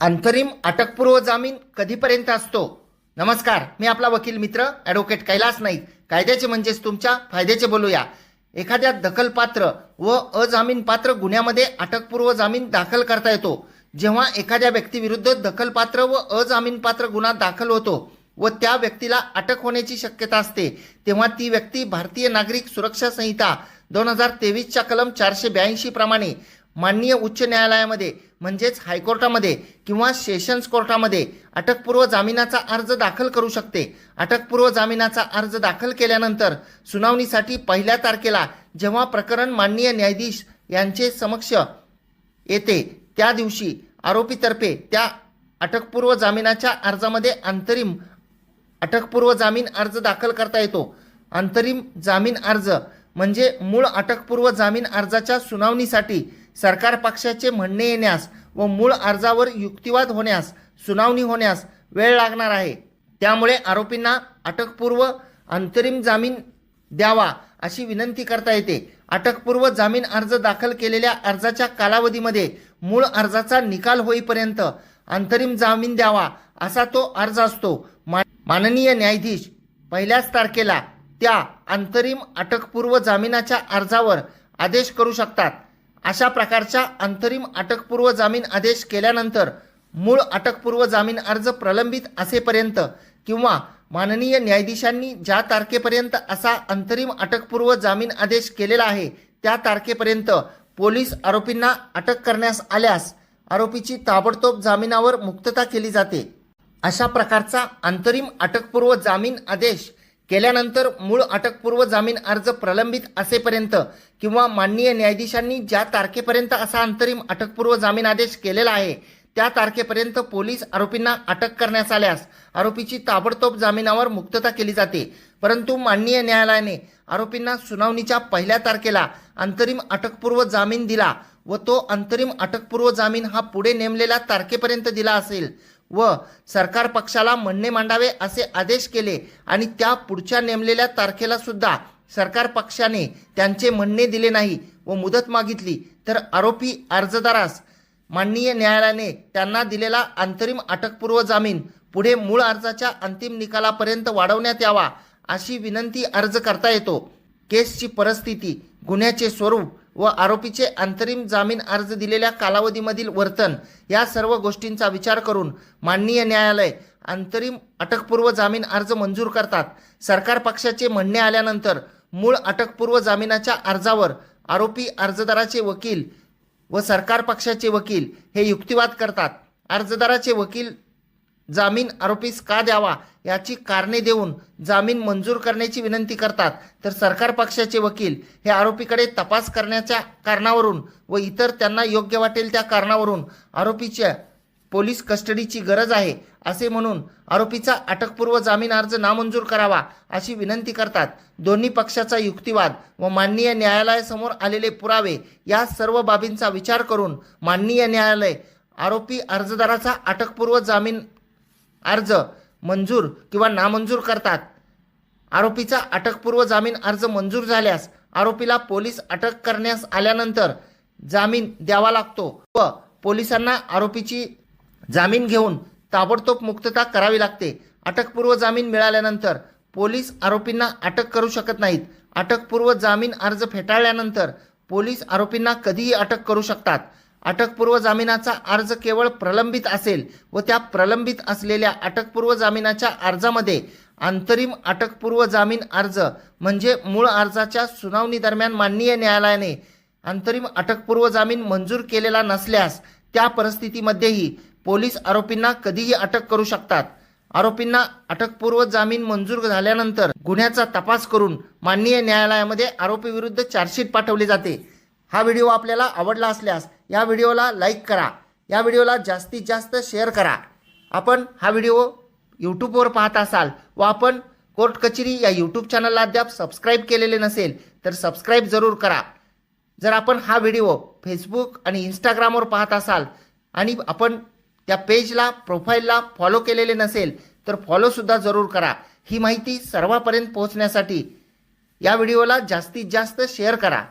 अंतरिम अटकपूर्व जामीन कधीपर्यंत असतो? नमस्कार मी आपला वकील मित्र ॲडव्होकेट कैलास नाईक. कायद्याचे म्हणजेच तुमच्या फायद्याचे बोलूया. एखाद्या दखलपात्र व अजामीनपात्र गुन्ह्यामध्ये अटकपूर्व जामीन दाखल करता येतो. जेव्हा एखाद्या व्यक्तीविरुद्ध दखलपात्र व अजामीनपात्र गुन्हा दाखल होतो व त्या व्यक्तीला अटक होण्याची शक्यता असते तेव्हा ती व्यक्ती भारतीय नागरिक सुरक्षा संहिता दोन हजार तेवीसच्या कलम चारशे ब्याऐंशी प्रमाणे माननीय उच्च न्यायालयामध्ये म्हणजेच हायकोर्टामध्ये किंवा सेशन्स कोर्टामध्ये अटकपूर्व जामिनाचा अर्ज दाखल करू शकते. अटकपूर्व जामिनाचा अर्ज दाखल केल्यानंतर सुनावणीसाठी पहिल्या तारखेला जेव्हा प्रकरण माननीय न्यायाधीश यांचे समक्ष येते त्या दिवशी आरोपीतर्फे त्या अटकपूर्व जामिनाच्या अर्जामध्ये अंतरिम अटकपूर्व जामीन अर्ज दाखल करता येतो. अंतरिम जामीन अर्ज म्हणजे मूळ अटकपूर्व जामीन अर्जाच्या सुनावणीसाठी सरकार पक्षाचे म्हणणे येण्यास व मूळ अर्जावर युक्तिवाद होण्यास सुनावणी होण्यास वेळ लागणार आहे. त्यामुळे आरोपींना अटकपूर्व अंतरिम जामीन द्यावा अशी विनंती करता येते. अटकपूर्व जामीन अर्ज दाखल केलेल्या अर्जाच्या कालावधीमध्ये मूळ अर्जाचा निकाल होईपर्यंत अंतरिम जामीन द्यावा असा तो अर्ज असतो. मा- माननीय न्यायाधीश पहिल्याच तारखेला त्या अंतरिम अटकपूर्व जामिनाच्या अर्जावर आदेश करू शकतात. अशा प्रकारच्या अंतरिम अटकपूर्व जामीन आदेश केल्यानंतर मूळ अटकपूर्व जामीन अर्ज प्रलंबित असेपर्यंत किंवा माननीय न्यायाधीशांनी ज्या तारखेपर्यंत असा अंतरिम अटकपूर्व जामीन आदेश केलेला आहे त्या तारखेपर्यंत पोलीस आरोपींना अटक करण्यास आल्यास आरोपीची ताबडतोब जामिनावर मुक्तता केली जाते. अशा प्रकारचा अंतरिम अटकपूर्व जामीन आदेश केल्यानंतर मूळ अटकपूर्व जामीन अर्ज प्रलंबित असेपर्यंत किंवा माननीय न्यायाधीशांनी ज्या तारखेपर्यंत असा अंतरिम अटकपूर्व जामीन आदेश केलेला आहे त्या तारखेपर्यंत पोलीस आरोपींना अटक करण्यास आल्यास आरोपीची ताबडतोब जामिनावर मुक्तता केली जाते. परंतु माननीय न्यायालयाने आरोपींना सुनावणीच्या पहिल्या तारखेला अंतरिम अटकपूर्व जामीन दिला व तो अंतरिम अटकपूर्व जामीन हा पुढे नेमलेल्या तारखेपर्यंत दिला असेल व सरकार पक्षाला म्हणणे मांडावे असे आदेश केले आणि त्या पुढच्या नेमलेल्या तारखेला सुद्धा सरकार पक्षाने त्यांचे म्हणणे दिले नाही व मुदत मागितली. तर आरोपी अर्जदारास माननीय न्यायालयाने त्यांना दिलेला अंतरिम अटकपूर्व जामीन पुढे मूळ अर्जाच्या अंतिम निकालापर्यंत वाढवण्यात यावा अशी विनंती अर्ज करता येतो. केसची परिस्थिती गुन्ह्याचे स्वरूप व आरोपीचे अंतरिम जामीन अर्ज दिलेल्या कालावधीमधील वर्तन या सर्व गोष्टींचा विचार करून माननीय न्यायालय अंतरिम अटकपूर्व जामीन अर्ज मंजूर करतात. सरकार पक्षाचे म्हणणे आल्यानंतर मूळ अटकपूर्व जामिनाच्या अर्जावर आरोपी अर्जदाराचे वकील व सरकार पक्षाचे वकील हे युक्तिवाद करतात. अर्जदाराचे वकील जामीन आरोपीस का द्यावा याची कारणे देऊन जामीन मंजूर करण्याची विनंती करतात. तर सरकार पक्षाचे वकील हे आरोपीकडे तपास करण्याच्या कारणावरून व इतर त्यांना योग्य वाटेल त्या कारणावरून आरोपीच्या पोलीस कस्टडीची गरज आहे असे म्हणून आरोपीचा अटकपूर्व जामीन अर्ज नामंजूर करावा अशी विनंती करतात. दोन्ही पक्षाचा युक्तिवाद व माननीय न्यायालयासमोर आलेले पुरावे या सर्व बाबींचा विचार करून माननीय न्यायालय आरोपी अर्जदाराचा अटकपूर्व जामीन अर्ज मंजूर किंवा नामंजूर करतात. आरोपीचा अटकपूर्व जामीन अर्ज मंजूर झाल्यास आरोपीला पोलीस अटक करण्यास आल्यानंतर जामीन द्यावा लागतो व पोलिसांना आरोपीची जामीन घेऊन ताबडतोब मुक्तता करावी लागते. अटकपूर्व जामीन मिळाल्यानंतर पोलीस आरोपींना अटक करू शकत नाहीत. अटकपूर्व जामीन अर्ज फेटाळल्यानंतर पोलीस आरोपींना कधीही अटक करू शकतात. अटकपूर्व जामिनाचा अर्ज केवळ प्रलंबित असेल व त्या प्रलंबित असलेल्या अटकपूर्व जामिनाच्या अर्जामध्ये अंतरिम अटकपूर्व जामीन अर्ज म्हणजे मूळ अर्जाच्या सुनावणी दरम्यान माननीय न्यायालयाने अंतरिम अटकपूर्व जामीन मंजूर केलेला नसल्यास त्या परिस्थितीमध्येही पोलीस आरोपींना कधीही अटक करू शकतात. आरोपींना अटकपूर्व जामीन मंजूर झाल्यानंतर गुन्ह्याचा तपास करून माननीय न्यायालयामध्ये आरोपीविरुद्ध चार्जशीट पाठवली जाते. हा व्हिडिओ आपल्याला आवडला असल्यास या व्हिडिओला लाईक करा. या व्हिडिओला जास्तीत जास्त शेअर करा. आपण हा व्हिडिओ यूट्यूबवर पाहत असाल व आपण कोर्ट कचेरी या यूट्यूब चॅनलला अद्याप सबस्क्राईब केलेले नसेल तर सबस्क्राईब जरूर करा. जर आपण हा व्हिडिओ फेसबुक आणि इंस्टाग्रामवर पाहत असाल आणि आपण त्या पेजला प्रोफाईलला फॉलो केलेले नसेल तर फॉलोसुद्धा जरूर करा. ही माहिती सर्वांपर्यंत पोहोचण्यासाठी या व्हिडिओला जास्तीत जास्त शेअर करा.